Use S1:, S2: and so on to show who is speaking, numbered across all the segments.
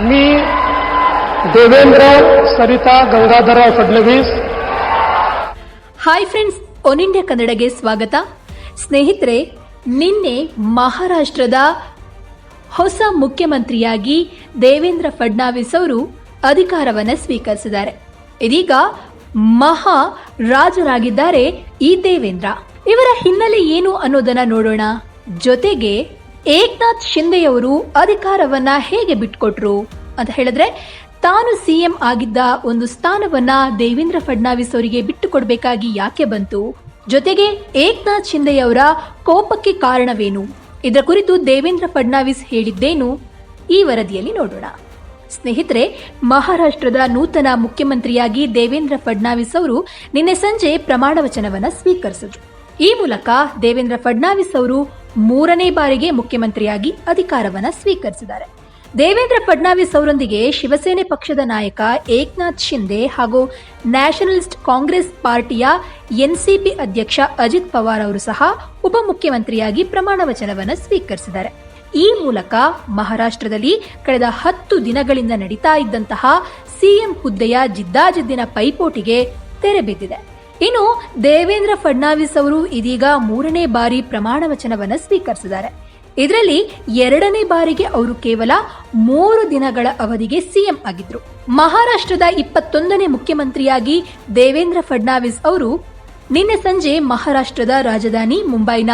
S1: मी Devendra Sarita Gangadhar Fadnavis
S2: hi friends one India ಕನ್ನಡಗೆ ಸ್ವಾಗತ ಸ್ನೇಹಿತರೆ ನಿನ್ನೆ ಮಹಾರಾಷ್ಟ್ರದ ಹೊಸ ಮುಖ್ಯಮಂತ್ರಿಯಾಗಿ ದೇವೇಂದ್ರ ಫಡ್ನಾವಿಸ್ ಅವರು ಅಧಿಕಾರವನ್ನು ಸ್ವೀಕರಿಸಿದ್ದಾರೆ ಇದೀಗ ಮಹಾ ರಾಜರಾಗಿದ್ದಾರೆ ಈ ದೇವೇಂದ್ರ ಇವರ ಹಿನ್ನೆಲೆ ಏನು ಅನ್ನೋದನ್ನ ನೋಡೋಣ ಜೊತೆಗೆ ಏಕ್ನಾಥ್ ಶಿಂದೆಯವರು ಅಧಿಕಾರವನ್ನ ಹೇಗೆ ಬಿಟ್ಕೊಟ್ರು? ಅಂತ ಹೇಳಿದ್ರೆ, ತಾನು ಸಿಎಂ ಆಗಿದ್ದ ಒಂದು ಸ್ಥಾನವನ್ನ ದೇವೇಂದ್ರ ಫಡ್ನಾವಿಸ್ ಅವರಿಗೆ ಬಿಟ್ಟುಕೊಡ್ಬೇಕಾಗಿ ಯಾಕೆ ಬಂತು? ಜೊತೆಗೆ ಏಕ್ನಾಥ್ ಶಿಂದೆಯವರ ಕೋಪಕ್ಕೆ ಕಾರಣವೇನು? ಇದರ ಕುರಿತು ದೇವೇಂದ್ರ ಫಡ್ನಾವಿಸ್ ಹೇಳಿದ್ದೇನು? ಈ ವರದಿಯಲ್ಲಿ ನೋಡೋಣ. ಸ್ನೇಹಿತರೆ, ಮಹಾರಾಷ್ಟ್ರದ ನೂತನ ಮುಖ್ಯಮಂತ್ರಿಯಾಗಿ ದೇವೇಂದ್ರ ಫಡ್ನಾವಿಸ್ ಅವರು ನಿನ್ನೆ ಸಂಜೆ ಪ್ರಮಾಣ ವಚನವನ್ನ ಸ್ವೀಕರಿಸಿದ್ರು. ಈ ಮೂಲಕ ದೇವೇಂದ್ರ ಫಡ್ನಾವಿಸ್ ಅವರು ಮೂರನೇ ಬಾರಿಗೆ ಮುಖ್ಯಮಂತ್ರಿಯಾಗಿ ಅಧಿಕಾರವನ್ನ ಸ್ವೀಕರಿಸಿದ್ದಾರೆ. ದೇವೇಂದ್ರ ಫಡ್ನಾವಿಸ್ ಅವರೊಂದಿಗೆ ಶಿವಸೇನೆ ಪಕ್ಷದ ನಾಯಕ ಏಕ್ನಾಥ್ ಶಿಂದೆ ಹಾಗೂ ನ್ಯಾಷನಲಿಸ್ಟ್ ಕಾಂಗ್ರೆಸ್ ಪಾರ್ಟಿಯ ಎನ್ಸಿಪಿ ಅಧ್ಯಕ್ಷ ಅಜಿತ್ ಪವಾರ್ ಅವರು ಸಹ ಉಪಮುಖ್ಯಮಂತ್ರಿಯಾಗಿ ಪ್ರಮಾಣ ವಚನವನ್ನು ಸ್ವೀಕರಿಸಿದ್ದಾರೆ. ಈ ಮೂಲಕ ಮಹಾರಾಷ್ಟ್ರದಲ್ಲಿ ಕಳೆದ ಹತ್ತು ದಿನಗಳಿಂದ ನಡೀತಾ ಇದ್ದಂತಹ ಸಿಎಂ ಹುದ್ದೆಯ ಜಿದ್ದಾಜಿದ್ದಿನ ಪೈಪೋಟಿಗೆ ತೆರೆ ಬಿದ್ದಿದೆ. ಇನ್ನು ದೇವೇಂದ್ರ ಫಡ್ನಾವಿಸ್ ಅವರು ಇದೀಗ ಮೂರನೇ ಬಾರಿ ಪ್ರಮಾಣ ವಚನವನ್ನು ಸ್ವೀಕರಿಸಿದ್ದಾರೆ. ಇದರಲ್ಲಿ ಎರಡನೇ ಬಾರಿಗೆ ಅವರು ಕೇವಲ ಮೂರು ದಿನಗಳ ಅವಧಿಗೆ ಸಿಎಂ ಆಗಿದ್ರು. ಮಹಾರಾಷ್ಟ್ರದ ಇಪ್ಪತ್ತೊಂದನೇ ಮುಖ್ಯಮಂತ್ರಿಯಾಗಿ ದೇವೇಂದ್ರ ಫಡ್ನಾವಿಸ್ ಅವರು ನಿನ್ನೆ ಸಂಜೆ ಮಹಾರಾಷ್ಟ್ರದ ರಾಜಧಾನಿ ಮುಂಬೈನ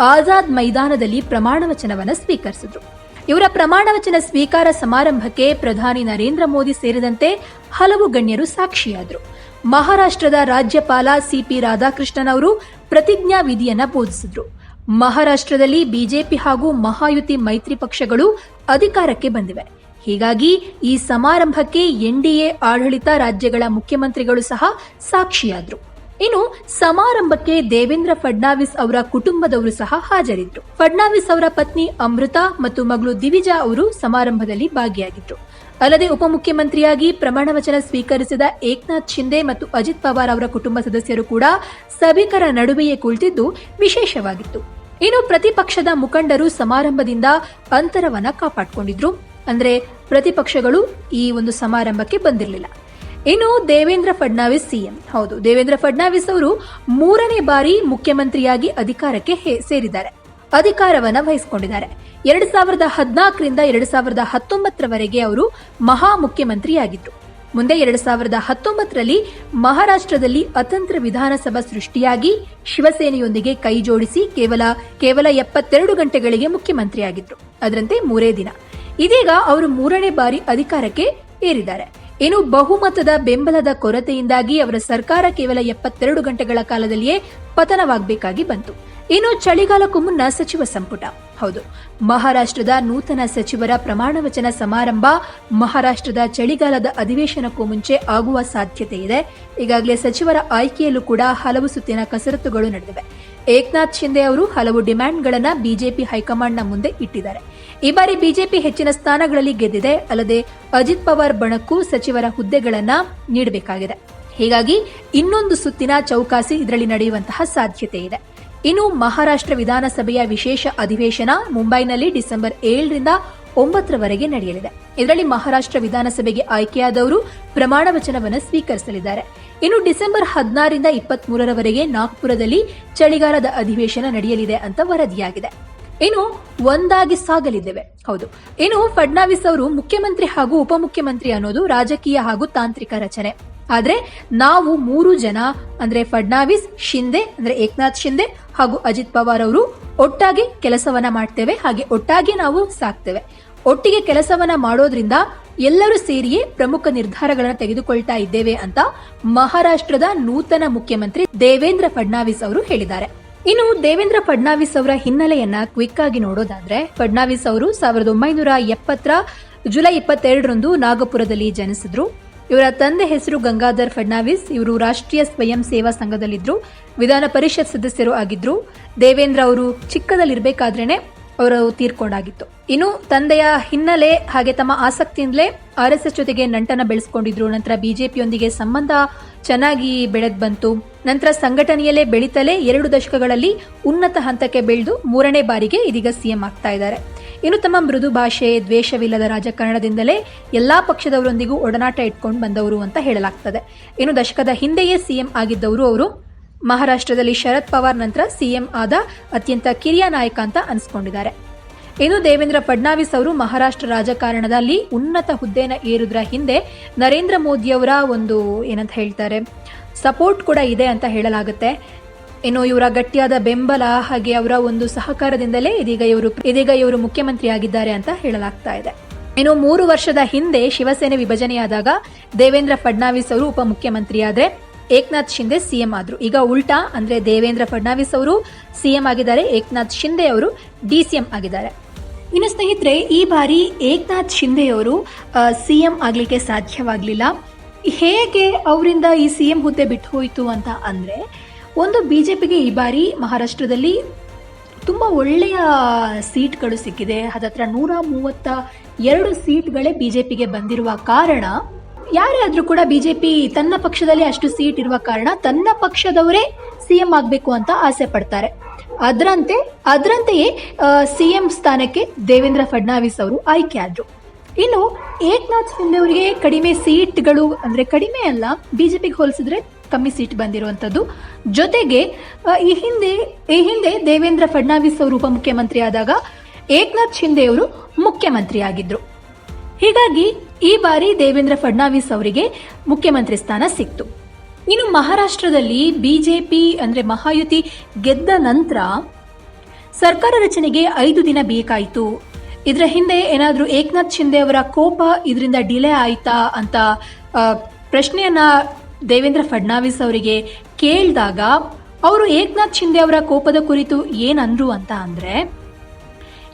S2: ಆಜಾದ್ ಮೈದಾನದಲ್ಲಿ ಪ್ರಮಾಣ ವಚನವನ್ನು ಸ್ವೀಕರಿಸಿದ್ರು. ಇವರ ಪ್ರಮಾಣ ವಚನ ಸ್ವೀಕಾರ ಸಮಾರಂಭಕ್ಕೆ ಪ್ರಧಾನಿ ನರೇಂದ್ರ ಮೋದಿ ಸೇರಿದಂತೆ ಹಲವು ಗಣ್ಯರು ಸಾಕ್ಷಿಯಾದರು. ಮಹಾರಾಷ್ಟ್ರದ ರಾಜ್ಯಪಾಲ ಸಿಪಿ ರಾಧಾಕೃಷ್ಣನ್ ಅವರು ಪ್ರತಿಜ್ಞಾ ವಿಧಿಯನ್ನ ಬೋಧಿಸಿದ್ರು. ಮಹಾರಾಷ್ಟ್ರದಲ್ಲಿ ಬಿಜೆಪಿ ಹಾಗೂ ಮಹಾಯುತಿ ಮೈತ್ರಿ ಪಕ್ಷಗಳು ಅಧಿಕಾರಕ್ಕೆ ಬಂದಿವೆ. ಹೀಗಾಗಿ ಈ ಸಮಾರಂಭಕ್ಕೆ ಎನ್ಡಿಎ ಆಡಳಿತ ರಾಜ್ಯಗಳ ಮುಖ್ಯಮಂತ್ರಿಗಳು ಸಹ ಸಾಕ್ಷಿಯಾದ್ರು. ಇನ್ನು ಸಮಾರಂಭಕ್ಕೆ ದೇವೇಂದ್ರ ಫಡ್ನಾವಿಸ್ ಅವರ ಕುಟುಂಬದವರು ಸಹ ಹಾಜರಿದ್ರು. ಫಡ್ನಾವಿಸ್ ಅವರ ಪತ್ನಿ ಅಮೃತ ಮತ್ತು ಮಗಳು ದಿವಿಜಾ ಅವರು ಸಮಾರಂಭದಲ್ಲಿ ಭಾಗಿಯಾಗಿದ್ರು. ಅಲ್ಲದೆ ಉಪಮುಖ್ಯಮಂತ್ರಿಯಾಗಿ ಪ್ರಮಾಣ ವಚನ ಸ್ವೀಕರಿಸಿದ ಏಕ್ನಾಥ್ ಶಿಂದೆ ಮತ್ತು ಅಜಿತ್ ಪವಾರ್ ಅವರ ಕುಟುಂಬ ಸದಸ್ಯರು ಕೂಡ ಸಭಿಕರ ನಡುವೆಯೇ ಕುಳಿತಿದ್ದು ವಿಶೇಷವಾಗಿತ್ತು. ಇನ್ನು ಪ್ರತಿಪಕ್ಷದ ಮುಖಂಡರು ಸಮಾರಂಭದಿಂದ ಅಂತರವನ್ನ ಕಾಪಾಡಿಕೊಂಡಿದ್ರು. ಅಂದ್ರೆ ಪ್ರತಿಪಕ್ಷಗಳು ಈ ಒಂದು ಸಮಾರಂಭಕ್ಕೆ ಬಂದಿರಲಿಲ್ಲ. ಇನ್ನು ದೇವೇಂದ್ರ ಫಡ್ನಾವಿಸ್ ಸಿಎಂ. ಹೌದು, ದೇವೇಂದ್ರ ಫಡ್ನಾವಿಸ್ ಅವರು ಮೂರನೇ ಬಾರಿ ಮುಖ್ಯಮಂತ್ರಿಯಾಗಿ ಅಧಿಕಾರಕ್ಕೆ ಸೇರಿದ್ದಾರೆ. ಅಧಿಕಾರವನ್ನ ವಹಿಸಿಕೊಂಡಿದ್ದಾರೆ. ಎರಡ್ ಸಾವಿರದ ಹದಿನಾಲ್ಕರಿಂದ ಎರಡ್ ಸಾವಿರದ ಹತ್ತೊಂಬತ್ತರವರೆಗೆ ಅವರು ಮಹಾ ಮುಖ್ಯಮಂತ್ರಿಯಾಗಿದ್ದರು ಮುಂದೆ ಎರಡ್ ಸಾವಿರದ ಹತ್ತೊಂಬತ್ತರಲ್ಲಿ ಮಹಾರಾಷ್ಟ್ರದಲ್ಲಿ ಅತಂತ್ರ ವಿಧಾನಸಭಾ ಸೃಷ್ಟಿಯಾಗಿ ಶಿವಸೇನೆಯೊಂದಿಗೆ ಕೈ ಜೋಡಿಸಿ ಕೇವಲ ಕೇವಲ ಎಪ್ಪತ್ತೆರಡು ಗಂಟೆಗಳಿಗೆ ಮುಖ್ಯಮಂತ್ರಿಯಾಗಿದ್ರು. ಅದರಂತೆ ಮೂರೇ ದಿನ. ಇದೀಗ ಅವರು ಮೂರನೇ ಬಾರಿ ಅಧಿಕಾರಕ್ಕೆ ಏರಿದ್ದಾರೆ. ಇನ್ನು ಬಹುಮತದ ಬೆಂಬಲದ ಕೊರತೆಯಿಂದಾಗಿ ಅವರ ಸರ್ಕಾರ ಕೇವಲ ಎಪ್ಪತ್ತೆರಡು ಗಂಟೆಗಳ ಕಾಲದಲ್ಲಿಯೇ ಪತನವಾಗಬೇಕಾಗಿ ಬಂತು. ಇನ್ನು ಚಳಿಗಾಲಕ್ಕೂ ಮುನ್ನ ಸಚಿವ ಸಂಪುಟ. ಹೌದು, ಮಹಾರಾಷ್ಟ್ರದ ನೂತನ ಸಚಿವರ ಪ್ರಮಾಣ ವಚನ ಸಮಾರಂಭ ಮಹಾರಾಷ್ಟ್ರದ ಚಳಿಗಾಲದ ಅಧಿವೇಶನಕ್ಕೂ ಮುಂಚೆ ಆಗುವ ಸಾಧ್ಯತೆ ಇದೆ. ಈಗಾಗಲೇ ಸಚಿವರ ಆಯ್ಕೆಯಲ್ಲೂ ಕೂಡ ಹಲವು ಸುತ್ತಿನ ಕಸರತ್ತುಗಳು ನಡೆದಿವೆ. ಏಕ್ನಾಥ್ ಶಿಂದೆ ಅವರು ಹಲವು ಡಿಮ್ಯಾಂಡ್ಗಳನ್ನು ಬಿಜೆಪಿ ಹೈಕಮಾಂಡ್ನ ಮುಂದೆ ಇಟ್ಟಿದ್ದಾರೆ. ಈ ಬಾರಿ ಬಿಜೆಪಿ ಹೆಚ್ಚಿನ ಸ್ಥಾನಗಳಲ್ಲಿ ಗೆದ್ದಿದೆ. ಅಲ್ಲದೆ ಅಜಿತ್ ಪವಾರ್ ಬಣಕ್ಕೂ ಸಚಿವರ ಹುದ್ದೆಗಳನ್ನು ನೀಡಬೇಕಾಗಿದೆ. ಹೀಗಾಗಿ ಇನ್ನೊಂದು ಸುತ್ತಿನ ಚೌಕಾಸಿ ಇದರಲ್ಲಿ ನಡೆಯುವಂತಹ ಸಾಧ್ಯತೆ ಇದೆ. ಇನ್ನು ಮಹಾರಾಷ್ಟ್ರ ವಿಧಾನಸಭೆಯ ವಿಶೇಷ ಅಧಿವೇಶನ ಮುಂಬೈನಲ್ಲಿ ಡಿಸೆಂಬರ್ ಏಳರಿಂದ ಒಂಬತ್ತರವರೆಗೆ ನಡೆಯಲಿದೆ. ಇದರಲ್ಲಿ ಮಹಾರಾಷ್ಟ್ರ ವಿಧಾನಸಭೆಗೆ ಆಯ್ಕೆಯಾದವರು ಪ್ರಮಾಣ ವಚನವನ್ನು ಸ್ವೀಕರಿಸಲಿದ್ದಾರೆ. ಇನ್ನು ಡಿಸೆಂಬರ್ ಹದಿನಾರರಿಂದ ಇಪ್ಪತ್ತ್ ಮೂರರವರೆಗೆ ನಾಗ್ಪುರದಲ್ಲಿ ಚಳಿಗಾಲದ ಅಧಿವೇಶನ ನಡೆಯಲಿದೆ ಅಂತ ವರದಿಯಾಗಿದೆ. ಇನ್ನು ಒಂದಾಗಿ ಸಾಗಲಿದ್ದೇವೆ. ಹೌದು. ಇನ್ನು ಫಡ್ನಾವಿಸ್ ಅವರು ಮುಖ್ಯಮಂತ್ರಿ ಹಾಗೂ ಉಪಮುಖ್ಯಮಂತ್ರಿ ಅನ್ನೋದು ರಾಜಕೀಯ ಹಾಗೂ ತಾಂತ್ರಿಕ ರಚನೆ. ಆದ್ರೆ ನಾವು ಮೂರು ಜನ, ಅಂದ್ರೆ ಫಡ್ನಾವಿಸ್ ಶಿಂದೆ, ಅಂದ್ರೆ ಏಕನಾಥ್ ಶಿಂದೆ ಹಾಗೂ ಅಜಿತ್ ಪವಾರ್ ಅವರು ಒಟ್ಟಾಗಿ ಕೆಲಸವನ್ನ ಮಾಡ್ತೇವೆ. ಹಾಗೆ ಒಟ್ಟಾಗಿ ನಾವು ಸಾಕ್ತೇವೆ. ಒಟ್ಟಿಗೆ ಕೆಲಸವನ್ನ ಮಾಡೋದ್ರಿಂದ ಎಲ್ಲರೂ ಸೇರಿಯೇ ಪ್ರಮುಖ ನಿರ್ಧಾರಗಳನ್ನು ತೆಗೆದುಕೊಳ್ತಾ ಇದ್ದೇವೆ ಅಂತ ಮಹಾರಾಷ್ಟ್ರದ ನೂತನ ಮುಖ್ಯಮಂತ್ರಿ ದೇವೇಂದ್ರ ಫಡ್ನಾವಿಸ್ ಅವರು ಹೇಳಿದ್ದಾರೆ. ಇನ್ನು ದೇವೇಂದ್ರ ಫಡ್ನಾವಿಸ್ ಅವರ ಹಿನ್ನೆಲೆಯನ್ನ ಕ್ವಿಕ್ ಆಗಿ ನೋಡೋದಾದ್ರೆ, ಫಡ್ನಾವಿಸ್ ಅವರು ಸಾವಿರದ ಒಂಬೈನೂರ ಎಪ್ಪತ್ತರ ಜುಲೈ ಇಪ್ಪತ್ತೆರಡರಂದು ನಾಗಪುರದಲ್ಲಿ ಜನಿಸಿದ್ರು. ಇವರ ತಂದೆ ಹೆಸರು ಗಂಗಾಧರ್ ಫಡ್ನಾವಿಸ್. ಇವರು ರಾಷ್ಟ್ರೀಯ ಸ್ವಯಂ ಸೇವಾ ಸಂಘದಲ್ಲಿದ್ದರು ವಿಧಾನ ಪರಿಷತ್ ಸದಸ್ಯರು ಆಗಿದ್ರು. ದೇವೇಂದ್ರ ಅವರು ಚಿಕ್ಕದಲ್ಲಿರಬೇಕಾದ್ರೇ ಅವರು ತೀರ್ಕೊಂಡಾಗಿತ್ತು. ಇನ್ನು ತಂದೆಯ ಹಿನ್ನೆಲೆ ಹಾಗೆ ತಮ್ಮ ಆಸಕ್ತಿಯಿಂದಲೇ ಆರ್ ಜೊತೆಗೆ ನಂಟನ ಬೆಳೆಸ್ಕೊಂಡಿದ್ರು. ನಂತರ ಬಿಜೆಪಿಯೊಂದಿಗೆ ಸಂಬಂಧ ಚೆನ್ನಾಗಿ ಬೆಳೆದ್ ಬಂತು. ನಂತರ ಸಂಘಟನೆಯಲ್ಲೇ ಬೆಳೀತಲೇ ಎರಡು ದಶಕಗಳಲ್ಲಿ ಉನ್ನತ ಹಂತಕ್ಕೆ ಬೆಳೆದು ಮೂರನೇ ಬಾರಿಗೆ ಇದೀಗ ಸಿಎಂ ಆಗ್ತಾ ಇದ್ದಾರೆ. ಇನ್ನು ತಮ್ಮ ಮೃದು ಭಾಷೆ, ದ್ವೇಷವಿಲ್ಲದ ರಾಜಕಾರಣದಿಂದಲೇ ಎಲ್ಲಾ ಪಕ್ಷದವರೊಂದಿಗೂ ಒಡನಾಟ ಇಟ್ಕೊಂಡು ಬಂದವರು ಅಂತ ಹೇಳಲಾಗ್ತದೆ. ಇನ್ನು ದಶಕದ ಹಿಂದೆಯೇ ಸಿಎಂ ಆಗಿದ್ದವರು ಅವರು, ಮಹಾರಾಷ್ಟ್ರದಲ್ಲಿ ಶರದ್ ಪವಾರ್ ನಂತರ ಸಿಎಂ ಆದ ಅತ್ಯಂತ ಕಿರಿಯ ನಾಯಕ ಅಂತ ಅನಿಸ್ಕೊಂಡಿದ್ದಾರೆ. ಇನ್ನು ದೇವೇಂದ್ರ ಫಡ್ನಾವಿಸ್ ಅವರು ಮಹಾರಾಷ್ಟ್ರ ರಾಜಕಾರಣದಲ್ಲಿ ಉನ್ನತ ಹುದ್ದೆನ ಏರುದ್ರ ಹಿಂದೆ ನರೇಂದ್ರ ಮೋದಿಯವರ ಒಂದು ಏನಂತ ಹೇಳ್ತಾರೆ, ಸಪೋರ್ಟ್ ಕೂಡ ಇದೆ ಅಂತ ಹೇಳಲಾಗುತ್ತೆ. ಇನ್ನು ಇವರ ಗಟ್ಟಿಯಾದ ಬೆಂಬಲ ಹಾಗೆ ಅವರ ಒಂದು ಸಹಕಾರದಿಂದಲೇ ಇದೀಗ ಇವರು ಇದೀಗ ಇವರು ಮುಖ್ಯಮಂತ್ರಿ ಆಗಿದ್ದಾರೆ ಅಂತ ಹೇಳಲಾಗ್ತಾ ಇದೆ. ಇನ್ನು ಮೂರು ವರ್ಷದ ಹಿಂದೆ ಶಿವಸೇನೆ ವಿಭಜನೆಯಾದಾಗ ದೇವೇಂದ್ರ ಫಡ್ನಾವಿಸ್ ಅವರು ಉಪಮುಖ್ಯಮಂತ್ರಿಯಾದರೆ ಏಕನಾಥ್ ಶಿಂದೆ ಸಿಎಂ ಆದ್ರು. ಈಗ ಉಲ್ಟಾ ಅಂದ್ರೆ ದೇವೇಂದ್ರ ಫಡ್ನಾವಿಸ್ ಅವರು ಸಿಎಂ ಆಗಿದ್ದಾರೆ, ಏಕನಾಥ್ ಶಿಂದೆ ಅವರು ಡಿಸಿಎಂ ಆಗಿದ್ದಾರೆ. ಇನ್ನು ಸ್ನೇಹಿತರೆ, ಈ ಬಾರಿ ಏಕನಾಥ್ ಶಿಂದೆ ಅವರು ಸಿಎಂ ಆಗಲಿಕ್ಕೆ ಸಾಧ್ಯವಾಗಲಿಲ್ಲ. ಹೇಗೆ ಅವರಿಂದ ಈ ಸಿಎಂ ಹುದ್ದೆ ಬಿಟ್ಟು ಹೋಯಿತು ಅಂತ ಅಂದ್ರೆ ಒಂದು ಬಿಜೆಪಿಗೆ ಈ ಬಾರಿ ಮಹಾರಾಷ್ಟ್ರದಲ್ಲಿ ತುಂಬ ಒಳ್ಳೆಯ ಸೀಟ್ಗಳು ಸಿಕ್ಕಿದೆ. ಅದತ್ರ ನೂರ ಮೂವತ್ತ ಎರಡು ಸೀಟ್ಗಳೇ ಬಿಜೆಪಿಗೆ ಬಂದಿರುವ ಕಾರಣ, ಯಾರೇ ಆದರೂ ಕೂಡ ಬಿಜೆಪಿ ತನ್ನ ಪಕ್ಷದಲ್ಲಿ ಅಷ್ಟು ಸೀಟ್ ಇರುವ ಕಾರಣ ತನ್ನ ಪಕ್ಷದವರೇ ಸಿಎಂ ಆಗಬೇಕು ಅಂತ ಆಸೆ ಪಡ್ತಾರೆ. ಅದರಂತೆ, ಅದರಂತೆಯೇ ಸಿಎಂ ಸ್ಥಾನಕ್ಕೆ ದೇವೇಂದ್ರ ಫಡ್ನಾವಿಸ್ ಅವರು ಆಯ್ಕೆ ಆದರು. ಇನ್ನು ಏಕನಾಥ್ ಶಿಂದೆ ಅವರಿಗೆ ಕಡಿಮೆ ಸೀಟ್ಗಳು ಅಂದ್ರೆ ಕಡಿಮೆ ಅಲ್ಲ, ಬಿಜೆಪಿಗೆ ಹೋಲಿಸಿದ್ರೆ ಕಮ್ಮಿ ಸೀಟ್ ಬಂದಿರುವಂತದ್ದು ಜೊತೆಗೆ ಈ ಹಿಂದೆ ಈ ಹಿಂದೆ ದೇವೇಂದ್ರ ಫಡ್ನಾವಿಸ್ ಅವರು ಉಪಮುಖ್ಯಮಂತ್ರಿ ಆದಾಗ ಏಕನಾಥ್ ಶಿಂದೆ ಅವರು ಮುಖ್ಯಮಂತ್ರಿ ಆಗಿದ್ರು ಹೀಗಾಗಿ ಈ ಬಾರಿ ದೇವೇಂದ್ರ ಫಡ್ನಾವಿಸ್ ಅವರಿಗೆ ಮುಖ್ಯಮಂತ್ರಿ ಸ್ಥಾನ ಸಿಕ್ತು. ಇನ್ನು ಮಹಾರಾಷ್ಟ್ರದಲ್ಲಿ ಬಿಜೆಪಿ ಅಂದ್ರೆ ಮಹಾಯುತಿ ಗೆದ್ದ ನಂತರ ಸರ್ಕಾರ ರಚನೆಗೆ ಐದು ದಿನ ಬೇಕಾಯಿತು. ಇದರ ಹಿಂದೆ ಏನಾದರೂ ಏಕನಾಥ್ ಶಿಂದೆ ಅವರ ಕೋಪ ಇದರಿಂದ ಡಿಲೇ ಆಯ್ತಾ ಅಂತ ಪ್ರಶ್ನೆಯನ್ನ ದೇವೇಂದ್ರ ಫಡ್ನಾವಿಸ್ ಅವರಿಗೆ ಕೇಳಿದಾಗ ಅವರು ಏಕನಾಥ್ ಶಿಂದೆ ಅವರ ಕೋಪದ ಕುರಿತು ಏನಂದ್ರು ಅಂತ ಅಂದ್ರೆ,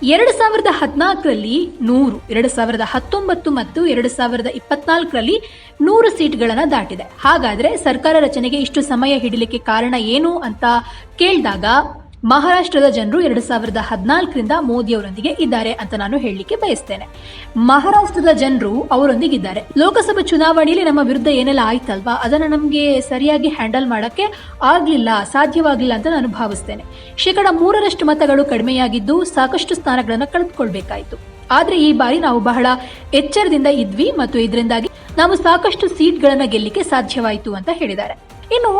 S2: ಎರಡು ಸಾವಿರದ ಹದಿನಾಲ್ಕರಲ್ಲಿ ನೂರು, ಎರಡು ಸಾವಿರದ ಹತ್ತೊಂಬತ್ತು ಮತ್ತು ಎರಡು ಸಾವಿರದ ಇಪ್ಪತ್ನಾಲ್ಕರಲ್ಲಿ ನೂರು ಸೀಟ್ಗಳನ್ನು ದಾಟಿದೆ. ಹಾಗಾದ್ರೆ ಸರ್ಕಾರ ರಚನೆಗೆ ಇಷ್ಟು ಸಮಯ ಹಿಡಿಲಿಕ್ಕೆ ಕಾರಣ ಏನು ಅಂತ ಕೇಳಿದಾಗ ಮಹಾರಾಷ್ಟ್ರದ ಜನರು ಎರಡು ಸಾವಿರದ ಹದಿನಾಲ್ಕರಿಂದ ಮೋದಿ ಅವರೊಂದಿಗೆ ಇದ್ದಾರೆ ಅಂತ ನಾನು ಹೇಳಲಿಕ್ಕೆ ಬಯಸ್ತೇನೆ. ಮಹಾರಾಷ್ಟ್ರದ ಜನರು ಅವರೊಂದಿಗಿದ್ದಾರೆ. ಲೋಕಸಭಾ ಚುನಾವಣೆಯಲ್ಲಿ ನಮ್ಮ ವಿರುದ್ಧ ಏನೆಲ್ಲ ಆಯ್ತಲ್ವಾ? ಅದನ್ನು ನಮಗೆ ಸರಿಯಾಗಿ ಹ್ಯಾಂಡಲ್ ಮಾಡಕ್ಕೆ ಆಗಲಿಲ್ಲ, ಸಾಧ್ಯವಾಗಲಿಲ್ಲ ಅಂತ ನಾನು ಭಾವಿಸ್ತೇನೆ. ಶೇಕಡ ಮೂರರಷ್ಟು ಮತಗಳು ಕಡಿಮೆಯಾಗಿದ್ದು ಸಾಕಷ್ಟು ಸ್ಥಾನಗಳನ್ನು ಕಳೆದುಕೊಳ್ಬೇಕಾಯಿತು. ಆದರೆ ಈ ಬಾರಿ ನಾವು ಬಹಳ ಎಚ್ಚರದಿಂದ ಇದ್ವಿ ಮತ್ತು ಇದರಿಂದಾಗಿ ನಾವು ಸಾಕಷ್ಟು ಸೀಟ್ಗಳನ್ನು ಗೆಲ್ಲಿಕ್ಕೆ ಸಾಧ್ಯವಾಯಿತು ಅಂತ ಹೇಳಿದ್ದಾರೆ. ಇನ್ನು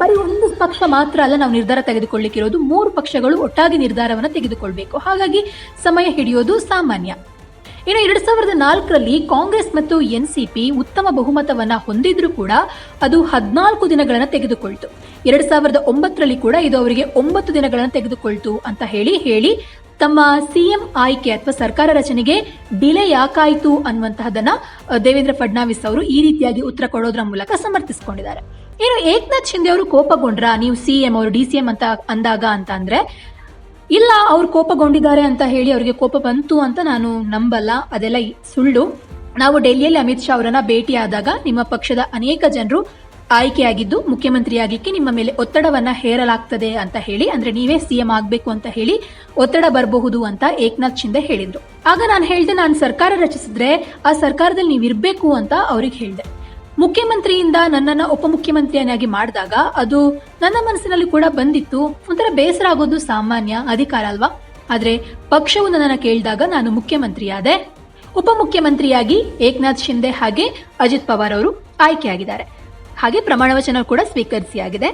S2: ಬರೀ ಒಂದು ಪಕ್ಷ ಮಾತ್ರ ಅಲ್ಲ, ನಾವು ನಿರ್ಧಾರ ತೆಗೆದುಕೊಳ್ಳಿಕ್ಕಿರೋದು. ಮೂರು ಪಕ್ಷಗಳು ಒಟ್ಟಾಗಿ ನಿರ್ಧಾರವನ್ನು ತೆಗೆದುಕೊಳ್ಬೇಕು. ಹಾಗಾಗಿ ಸಮಯ ಹಿಡಿಯೋದು ಸಾಮಾನ್ಯ. ಇನ್ನು ಎರಡು ಸಾವಿರದ ನಾಲ್ಕರಲ್ಲಿ ಕಾಂಗ್ರೆಸ್ ಮತ್ತು ಎನ್ಸಿಪಿ ಉತ್ತಮ ಬಹುಮತವನ್ನ ಹೊಂದಿದ್ರೂ ಕೂಡ ಅದು ಹದಿನಾಲ್ಕು ದಿನಗಳನ್ನು ತೆಗೆದುಕೊಳ್ತು. ಎರಡು ಸಾವಿರದ ಒಂಬತ್ತರಲ್ಲಿ ಕೂಡ ಇದು ಅವರಿಗೆ ಒಂಬತ್ತು ದಿನಗಳನ್ನು ತೆಗೆದುಕೊಳ್ತು ಅಂತ ಹೇಳಿ ಹೇಳಿ ತಮ್ಮ ಸಿಎಂ ಆಯ್ಕೆ ಅಥವಾ ಸರ್ಕಾರ ರಚನೆಗೆ ಡಿಲೇ ಯಾಕಾಯಿತು ಅನ್ನುವಂತಹದನ್ನ ದೇವೇಂದ್ರ ಫಡ್ನಾವಿಸ್ ಅವರು ಈ ರೀತಿಯಾಗಿ ಉತ್ತರ ಕೊಡೋದ್ರ ಮೂಲಕ ಸಮರ್ಥಿಸಿಕೊಂಡಿದ್ದಾರೆ. ಇನ್ನು ಏಕನಾಥ್ ಶಿಂದೆ ಅವರು ಕೋಪಗೊಂಡ್ರ? ನೀವು ಸಿ ಎಂ ಅವರು ಡಿ ಸಿ ಎಂ ಅಂತ ಅಂದಾಗ ಅಂತ ಅಂದ್ರೆ, ಇಲ್ಲ, ಅವ್ರು ಕೋಪಗೊಂಡಿದ್ದಾರೆ ಅಂತ ಹೇಳಿ ಅವರಿಗೆ ಕೋಪ ಬಂತು ಅಂತ ನಾನು ನಂಬಲ್ಲ, ಅದೆಲ್ಲ ಸುಳ್ಳು. ನಾವು ಡೆಲ್ಲಿಯಲ್ಲಿ ಅಮಿತ್ ಶಾ ಅವರನ್ನ ಭೇಟಿಯಾದಾಗ ನಿಮ್ಮ ಪಕ್ಷದ ಅನೇಕ ಜನರು ಆಯ್ಕೆಯಾಗಿದ್ದು ಮುಖ್ಯಮಂತ್ರಿಯಾಗಲಿಕ್ಕೆ ನಿಮ್ಮ ಮೇಲೆ ಒತ್ತಡವನ್ನ ಹೇರಲಾಗ್ತದೆ ಅಂತ ಹೇಳಿ, ಅಂದ್ರೆ ನೀವೇ ಸಿಎಂ ಆಗಬೇಕು ಅಂತ ಹೇಳಿ ಒತ್ತಡ ಬರಬಹುದು ಅಂತ ಏಕನಾಥ್ ಶಿಂದೆ ಹೇಳಿದ್ರು. ಆಗ ನಾನು ಹೇಳಿದೆ, ನಾನು ಸರ್ಕಾರ ರಚಿಸಿದ್ರೆ ಆ ಸರ್ಕಾರದಲ್ಲಿ ನೀವು ಇರ್ಬೇಕು ಅಂತ ಅವ್ರಿಗೆ ಹೇಳ್ದೆ. ಮುಖ್ಯಮಂತ್ರಿಯಿಂದ ನನ್ನನ್ನ ಉಪಮುಖ್ಯಮಂತ್ರಿಯನ್ನಾಗಿ ಮಾಡಿದಾಗ ಅದು ನನ್ನ ಮನಸ್ಸಿನಲ್ಲಿ ಕೂಡ ಬಂದಿತ್ತು. ಒಂಥರ ಬೇಸರ ಆಗೋದು ಸಾಮಾನ್ಯ ಅಧಿಕಾರ ಅಲ್ವಾ? ಆದ್ರೆ ಪಕ್ಷವು ನನ್ನನ್ನು ಕೇಳಿದಾಗ ನಾನು ಮುಖ್ಯಮಂತ್ರಿಯಾದೆ. ಉಪಮುಖ್ಯಮಂತ್ರಿಯಾಗಿ ಏಕನಾಥ್ ಶಿಂದೆ ಹಾಗೆ ಅಜಿತ್ ಪವಾರ್ ಅವರು ಆಯ್ಕೆಯಾಗಿದ್ದಾರೆ. ಹಾಗೆ ಪ್ರಮಾಣ ವಚನ ಕೂಡ ಸ್ವೀಕರಿಸಿಯಾಗಿದೆ.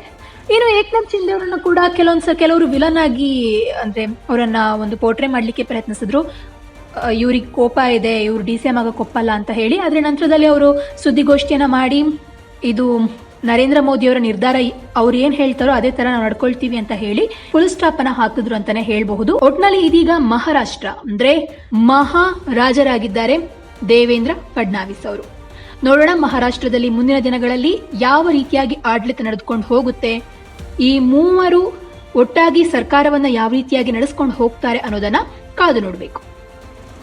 S2: ಇನ್ನು ಏಕನಾಥ್ ಶಿಂದೆ ಅವರನ್ನು ಕೂಡ ಕೆಲವೊಂದ್ಸ ಕೆಲವರು ವಿಲನ್ ಆಗಿ ಅಂದ್ರೆ ಅವರನ್ನ ಒಂದು ಪೋರ್ಟ್ರೇ ಮಾಡ್ಲಿಕ್ಕೆ ಪ್ರಯತ್ನಿಸಿದ್ರು. ಇವ್ರಿಗೆ ಕೋಪ ಇದೆ, ಇವ್ರು ಡಿ ಸಿ ಎಂ ಆಗಕ್ಕೆ ಒಪ್ಪಲ್ಲ ಅಂತ ಹೇಳಿ, ಆದರೆ ನಂತರದಲ್ಲಿ ಅವರು ಸುದ್ದಿಗೋಷ್ಠಿಯನ್ನು ಮಾಡಿ, ಇದು ನರೇಂದ್ರ ಮೋದಿ ಅವರ ನಿರ್ಧಾರ ಅವ್ರು ಏನ್ ಹೇಳ್ತಾರೋ ಅದೇ ತರ ನಾವು ನಡ್ಕೊಳ್ತೀವಿ ಅಂತ ಹೇಳಿ ಫುಲ್ ಸ್ಟಾಪ್ ಅನ್ನ ಹಾಕಿದ್ರು ಅಂತಾನೆ ಹೇಳಬಹುದು. ಒಟ್ನಲ್ಲಿ ಇದೀಗ ಮಹಾರಾಷ್ಟ್ರ, ಅಂದ್ರೆ ಮಹಾರಾಜರಾಗಿದ್ದಾರೆ ದೇವೇಂದ್ರ ಫಡ್ನಾವಿಸ್ ಅವರು. ನೋಡೋಣ ಮಹಾರಾಷ್ಟ್ರದಲ್ಲಿ ಮುಂದಿನ ದಿನಗಳಲ್ಲಿ ಯಾವ ರೀತಿಯಾಗಿ ಆಡಳಿತ ನಡೆದುಕೊಂಡು ಹೋಗುತ್ತೆ, ಈ ಮೂವರು ಒಟ್ಟಾಗಿ ಸರ್ಕಾರವನ್ನ ಯಾವ ರೀತಿಯಾಗಿ ನಡೆಸ್ಕೊಂಡು ಹೋಗ್ತಾರೆ ಅನ್ನೋದನ್ನ ಕಾದು ನೋಡಬೇಕು.